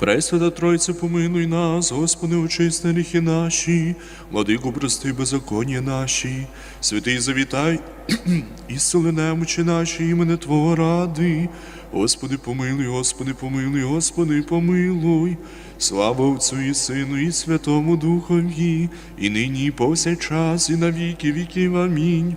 Пресвята Тройця, помилуй нас, Господи, очисти гріхи наші, владику, прости беззаконня наші, святий завітай, і сили немочі наші, імене Твого ради. Господи, помилуй, Господи, помилуй, Господи, помилуй. Слава Отцю і Сину, і Святому Духові, і нині, і повсякчас, і на віки віків. Амінь.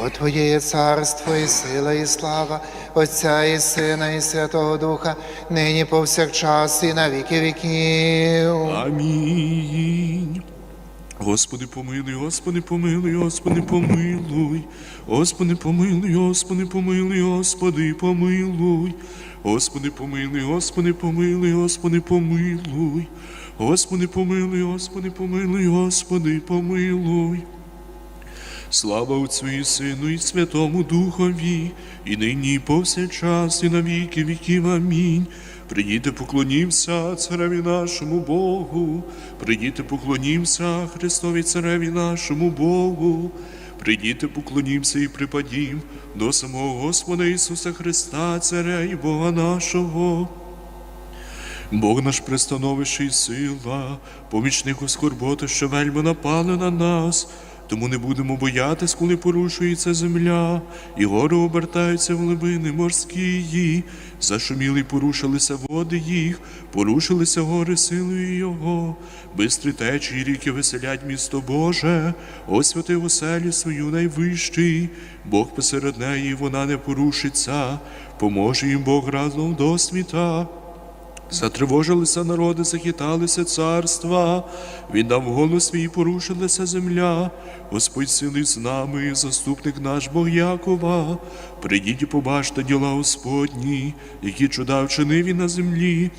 Бо Твоє є царство, і сила, і слава, Отця і Сина, і Святого Духа, нині повсякчас, і на віки віків. Амінь. Господи, помилуй, Господи, помилуй, Господи, помилуй, Господи, помилуй, Господи, помилуй, Господи, помилуй, Господи, помилуй, Господи, помилуй, Господи, помилуй, Господи, помилуй, Господи, помилуй, Господи, помилуй. Слава Отцю і Сину, і Святому Духові, і нині, і повсякчас, і на віки віків. Амінь. Прийдіте, поклонімся Цареві нашому Богу, прийдіте, поклонімся Христові Цареві нашому Богу, прийдіте, поклонімся і припадім до самого Господа Ісуса Христа, Царя і Бога нашого. Бог наш пристановище і сила, помічник у скорботи, що вельми напали на нас. Тому не будемо боятись, коли порушується земля, і гори обертаються в глибини морські. Зашуміли порушилися води їх, порушилися гори силою Його. Бистрі течії ріки веселять місто Боже, освятив оселі свою найвищий. Бог посеред неї, вона не порушиться, поможе їм Бог разом до світа. Затривожилися народи, захиталися царства, він дав голос свій, порушилася земля. Господь сили з нами, заступник наш Бог Якова. Прийдіть і побачте діла Господні, які чуда вчинив він на землі.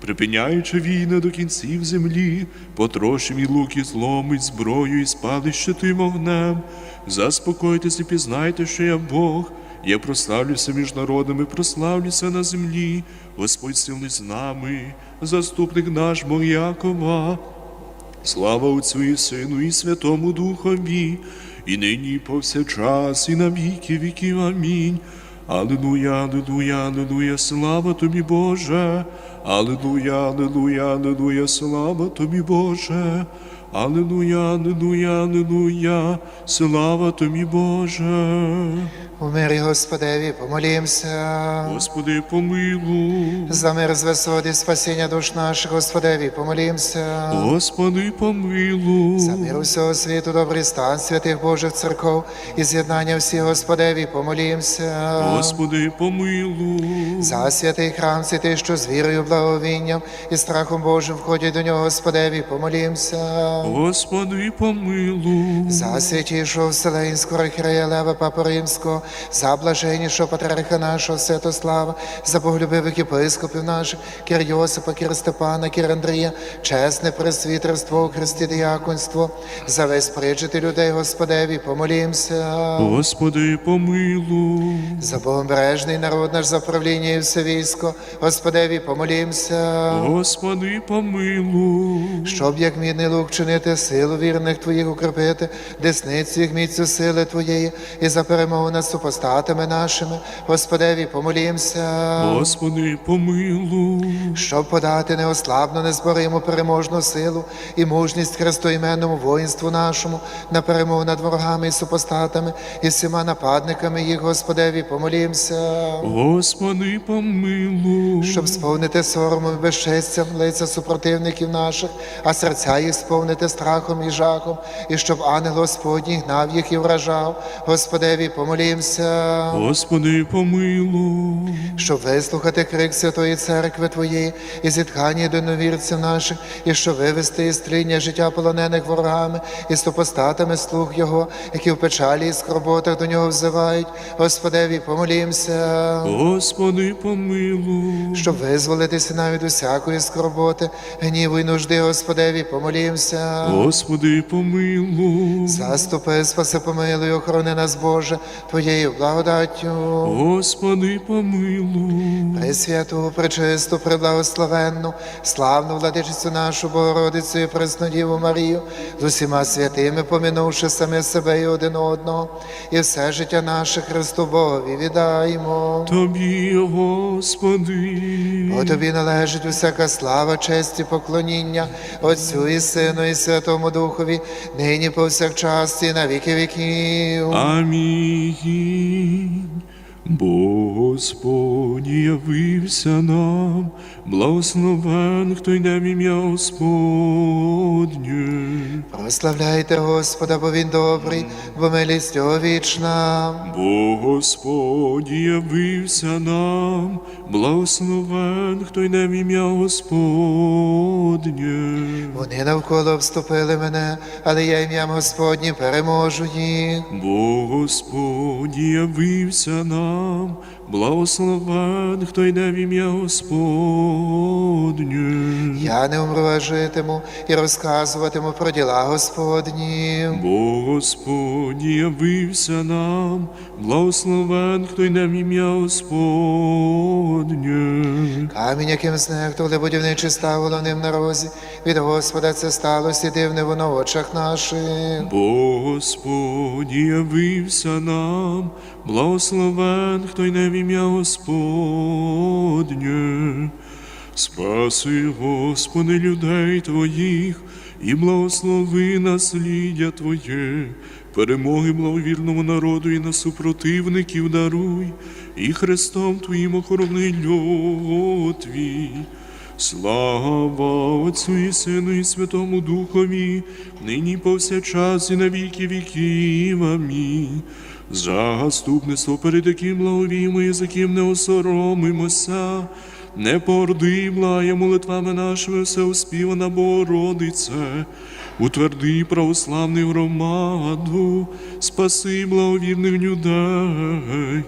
Припиняючи війни до кінців землі, потрощим і луки зломить зброю і спали щити вогнем. Заспокойтесь і пізнайте, що я Бог. Я прославлюся між народами, прославлюся на землі, Господь сильний з нами, заступник наш Бог Якова. Слава Отцю і Сину, і Святому Духові, і нині, і повсякчас, і на віки віків. Амінь. Аллилуйя, аллилуйя, аллилуйя, слава тобі, Боже. Аллилуйя, аллилуйя, аллилуйя, слава тобі, Боже. Аллилуйя, аллилуйя, аллилуйя, слава тобі, Боже. У мирі Господеві помолімся. Господи, помилуй. За мир з висоти спасіння душ наших, Господеві, помолімся. Господи, помилуй. За мир усього світу, добрий стан святих Божих церков і з'єднання всіх Господеві, помолімся. Господи, помилуй. За святий храм, святий, що з вірою, благовінням і страхом Божим входять до нього, Господеві, помолімся. Господи, помилуй. За святішого Вселенського архірея Лева Папу Римського, за блаженнішого патріарха нашого Святослава, за боголюбивих єпископів наших, Кір Йосипа, Кір Степана, Кір Андрія, чесне пресвітерство у Христі діяконство, за весь причити людей Господеві, помолімся. Господи, помилуй. За богобережний народ наш за правління і все військо, Господеві, помолімся. Господи, помилуй. Щоб як мідний лук чинити силу вірних Твоїх укріпити, десницю їх міцю сили Твоєї, і за перемогу над супостатами нашими, Господеві, помолімся. Господи, помилуй. Щоб подати неослабну, незборимо переможну силу і мужність христоіменному воїнству нашому на перемогу над ворогами і супостатами і всіма нападниками їх, Господеві, помолімся. Господи, помилуй. Щоб сповнити соромом і безчестям лиця супротивників наших, а серця їх сповнити поводити страхом і жахом, і щоб ангел Господній гнав їх і вражав. Господеві, помолімся. Господи, помилуй. щоб вислухати крик Святої Церкви Твоєї і зітхання до новірців наших, і щоб вивести із тління життя полонених ворогами і супостатами слуг Його, які в печалі і скорботах до нього взивають. Господеві, помолімся. Господи, помилуй. Щоб визволитися навіть усякої скорботи, гніву і нужди, Господеві, помолімся. Господи, помилуй. Заступи, спаси, помилуй, охорони нас, Боже, Твоєю благодаттю. Господи, помилуй. Пресвяту, пречисту, преблагословенну, славну владичицю нашу Богородицю і Преснодіву Марію, з усіма святими, помінувши самі себе і один одного, і все життя наше Христу Богові віддаємо. Тобі, Господи. Бо тобі належить усяка слава, честь і поклоніння, Отцю і Сину, і Святому Духові, нині повсякчас і на віки віків. Амінь. Бо Господь явився нам, благословен, хто йде в ім'я Господнє. Прославляйте Господа, бо Він добрий, бо милість його вічна. Бо Господь явився нам, благословен, хто йде в ім'я Господнє. Вони навколо обступили мене, але я ім'ям Господнім переможу їх. Бо Господь явився нам, come. Благословен, хто йде в ім'я Господнє. Я не умру, і розказуватиму про діла Господні. Бо Господь явився нам, благословен, хто йде в ім'я Господнє. Камінь, яким знехтували будівничі став головним на розі. Від Господа це сталося і дивне воно в очах наших. Бо Господь явився нам, благословен, хто йде в ім'я Господнє. Спаси, Господи, людей Твоїх, і благослови насліддя Твоє, перемоги благовірному народу і на супротивників даруй, і Христом Твоїм охорони льот Твій. Слава Отцю і Сину і Святому Духові, нині повсякчас і на віки віків. Амінь. Заступництво перед яким благовіємо і за ким не осоромимося, не порди, благає молитвами нашими все успівана Богородице, утверди православну громаду, спаси благовірних людей,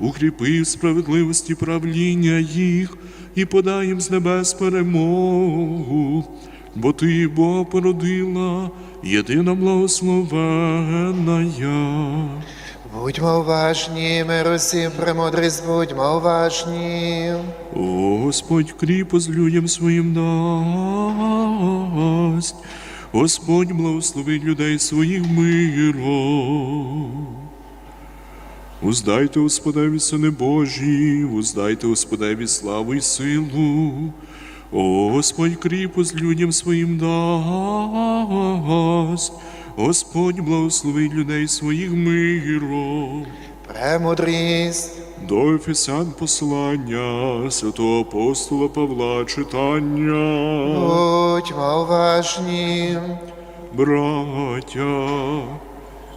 укріпи в справедливості правління їх і подай їм з небес перемогу, бо ти Бога породила, єдина благословенна я. Будьмо уважні, мир усім, премудрість, будьмо уважні. О, Господь кріпость людям своїм дасть, Господь благословить людей своїх миром. Уздайте Господеві сини Божі, уздайте Господеві славу і силу. О, Господь кріпость людям своїм дасть, Господь благословить людей своїх миром. Премудрість. До Ефесян послання святого апостола Павла читання. Будьмо уважні. Браття,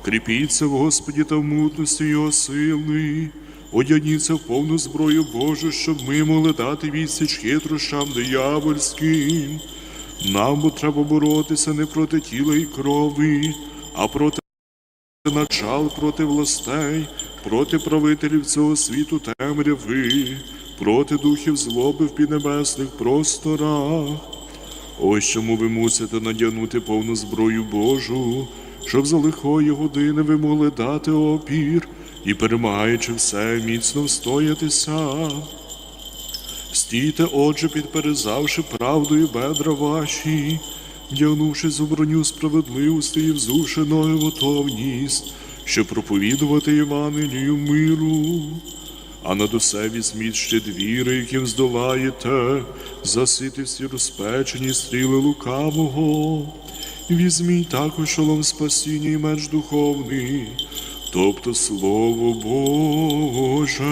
кріпіться в Господі та в мутності Його сили, одягніться в повну зброю Божу, щоб ми могли дати відсіч хитрощам диявольським. Нам треба боротися не проти тіла і крові, а проти начал, проти властей, проти правителів цього світу темряви, проти духів злоби в піднебесних просторах. Ось чому ви мусите надягнути повну зброю Божу, щоб за лихої години ви могли дати опір і, перемагаючи все, міцно встоятися. Стійте, отже, підперезавши правдою бедра ваші, вдягнувшись у броню справедливості і взувши ноги готовність, щоб проповідувати Євангелію миру. А над усе візьміть ще двіри, яким здолаєте, засити всі розпечені стріли лукавого. Візьміть також шолом спасіння і меч духовний, тобто Слово Боже.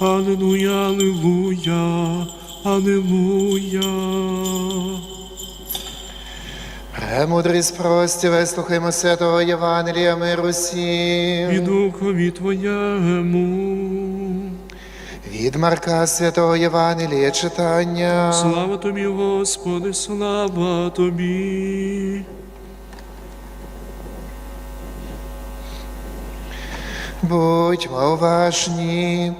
Аллилуйя, Аллилуйя, Аллилуйя. Премудрість прості, вислухаймо святого Євангелія миру всім. і духові Твоєму. Від Марка святого Євангелія читання. Слава Тобі, Господи, слава Тобі. Будьмо уважні,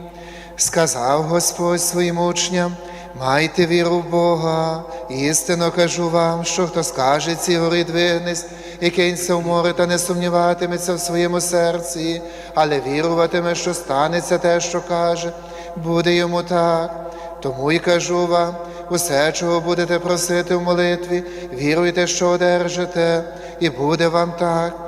сказав Господь своїм учням, майте віру в Бога, істинно кажу вам, що хто скаже ці гори двигнись, і кинься в море, та не сумніватиметься в своєму серці, але віруватиме, що станеться те, що каже, буде йому так. Тому і кажу вам, усе, чого будете просити в молитві, віруйте, що одержите, і буде вам так.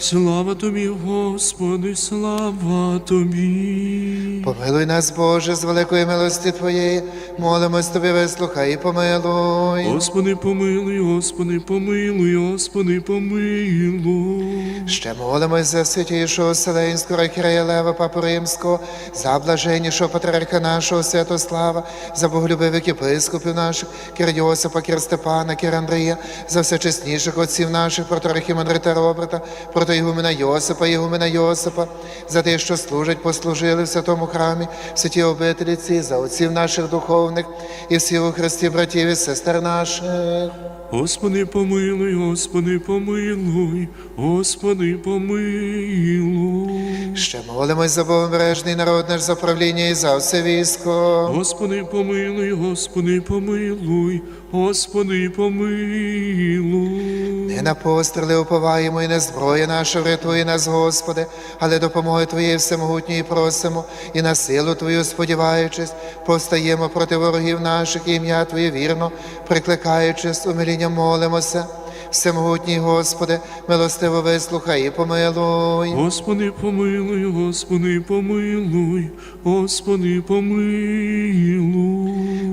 Слава Тобі, Господи, слава Тобі. Помилуй нас, Боже, з великої милості Твоєї, молимось Тобі, вислухай і помилуй. Господи, помилуй, Господи, помилуй, Господи, помилуй. Ще молимось за святішого Вселенського архієрея Лева Папу Римського, за блаженнішого патріарха нашого Святослава, за боголюбивих єпископів наших, Кир Йосипа, Кир Степана, Кир Андрія, за всечесніших отців наших, протоархімандрита Роберта, протоігумена Йосипа, Ігумена Йосипа, за тих, що служать, послужили в святому храмі, в святій обителіці, за отців наших духовних і всіх у Христі братів і сестер наших. Господи, помилуй, Господи, помилуй, Господи, помилуй. Ще молимось за Богобережний народ наш за правління і за все військо. Господи, помилуй, Господи, помилуй, Господи, помилуй. Не на постріли уповаємо і не зброя наша врятує нас, Господи, але допомоги Твоєї всемогутньої просимо, і на силу Твою сподіваючись, постаємо проти ворогів наших і ім'я Твоє вірно, прикликаючись, умилінням молимося. Всемогутній Господи, милостиво вислухай і помилуй. Господи, помилуй, Господи, помилуй, Господи, помилуй.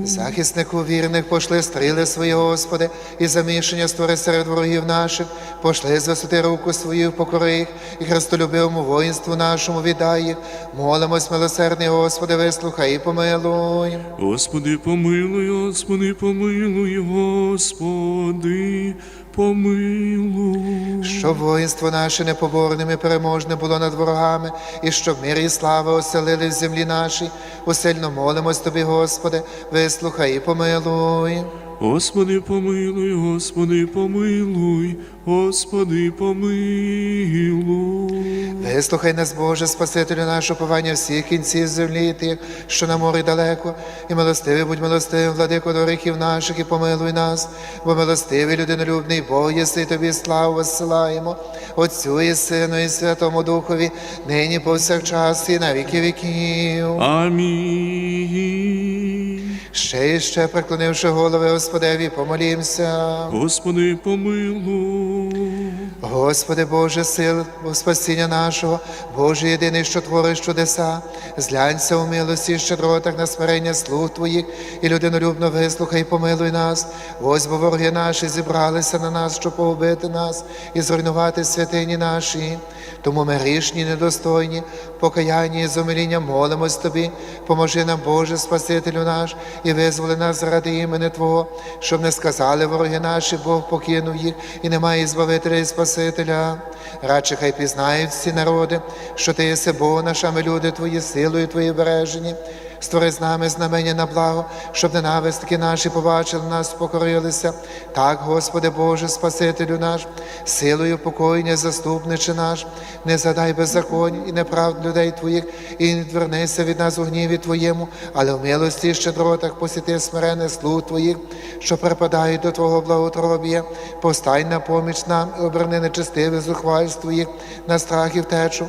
Захиснику вірних пошли стріли свої, Господи, і замішання створи серед ворогів наших, пошли з руку свою, покори їх, і христолюбивому воїнству нашому віддай їх. Молимось, милосердний, Господи, вислухай і помилуй. Господи, помилуй, Господи, помилуй, Господи, помилуй. Щоб воїнство наше непоборним і переможне було над ворогами, і щоб мир і слава оселили в землі нашій. Усильно молимось Тобі, Господи, вислухай і помилуй. Господи, помилуй, Господи, помилуй, Господи, помилуй. Вислухай нас, Боже, Спасителю наше повання всіх кінців землі, і тих, що на морі далеко, і милостивий будь милостивим, владико до гріхів наших, і помилуй нас, бо милостивий людинолюбний Бог єси, тобі славу воссилаємо, Отцю і Сину, і Святому Духові, нині повсякчас, і на віки віків. Амінь. Ще і ще, преклонивши голови Господеві, помолімся. Господи, помилуй. Господи Боже сил, Бог спасіння нашого, Боже єдиний, що твориш чудеса, зглянься у милості і щедротах на смирення слуг Твоїх, і людинолюбно вислухай, помилуй нас. Ось бо вороги наші зібралися на нас, щоб погубити нас і зруйнувати святині наші. Тому ми грішні, недостойні, покаяння і з молимось Тобі, поможи нам, Боже, Спасителю наш, і визволи нас заради імени Твого, щоб не сказали вороги наші, Бог покинув їх, і немає збавителя і Спасителя. Радше хай пізнають всі народи, що Ти єси Бог наш, а ми люди Твої, силою Твої бережені. Створи з нами знамення на благо, щоб ненавистки наші побачили нас, покорилися. Так, Господи Боже, Спасителю наш, силою покоєння, заступниче наш, не задай беззаконь і неправд людей Твоїх, і не відвернися від нас у гніві Твоєму, але в милості і щедротах посіти смирене слуг Твоїх, що припадають до Твого благотробія. Постань на поміч нам і оберни нечестиве зухвальство їх на страх і втечу.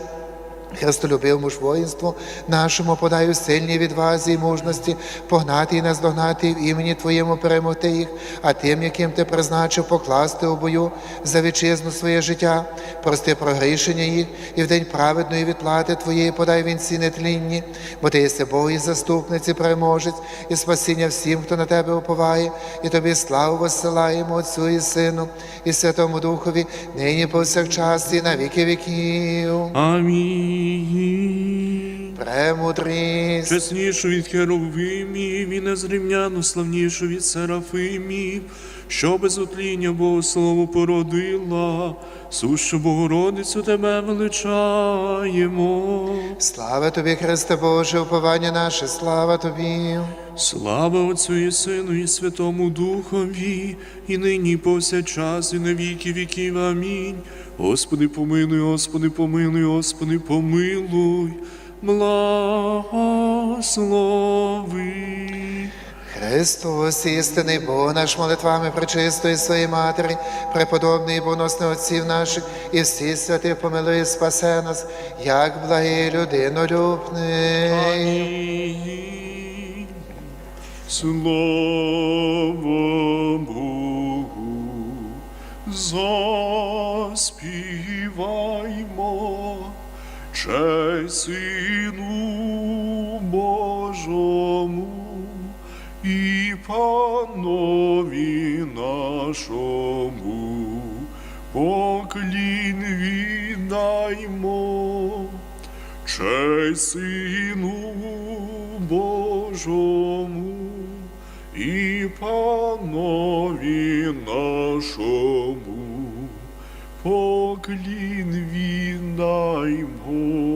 Христолюбивому ж воїнству нашому подаю сильній відвазі і мужності, погнати і наздогнати в імені Твоєму перемогти їх, а тим, яким ти призначив покласти у бою за вітчизну своє життя, прости прогрішення їх, і в день праведної відплати Твоєї подай вінці нетлінні, бо ти єси Бог і заступниці, переможець, і спасіння всім, хто на тебе уповає, і тобі славу воссилаємо Отцю і Сину, і Святому Духові, нині повсякчас і на віки віків. Амінь. Премудрість. Чеснішу від херовимів і незрівняно славнішу від серафимів, що без утління Богослову породила, сущу Богородицю тебе величаємо. Слава тобі, Христе Боже, уповання наше, слава тобі. Слава Отцю і Сину, і Святому Духові, і нині, і повсякчас, і на віки віків. Амінь. Господи, помилуй, Господи, помилуй, Господи, помилуй, благослови. Христос, істинний Бог наш молитвами пречистої своєї Матері, преподобний боносний отців наших, і всі святи помилуй, спасе нас, як благий людинолюбний. Амінь. Слава Богу, заспіваймо, честь нашому, поклін віддаймо. Честь Сину Божому і Панові нашому, поклін віддаймо.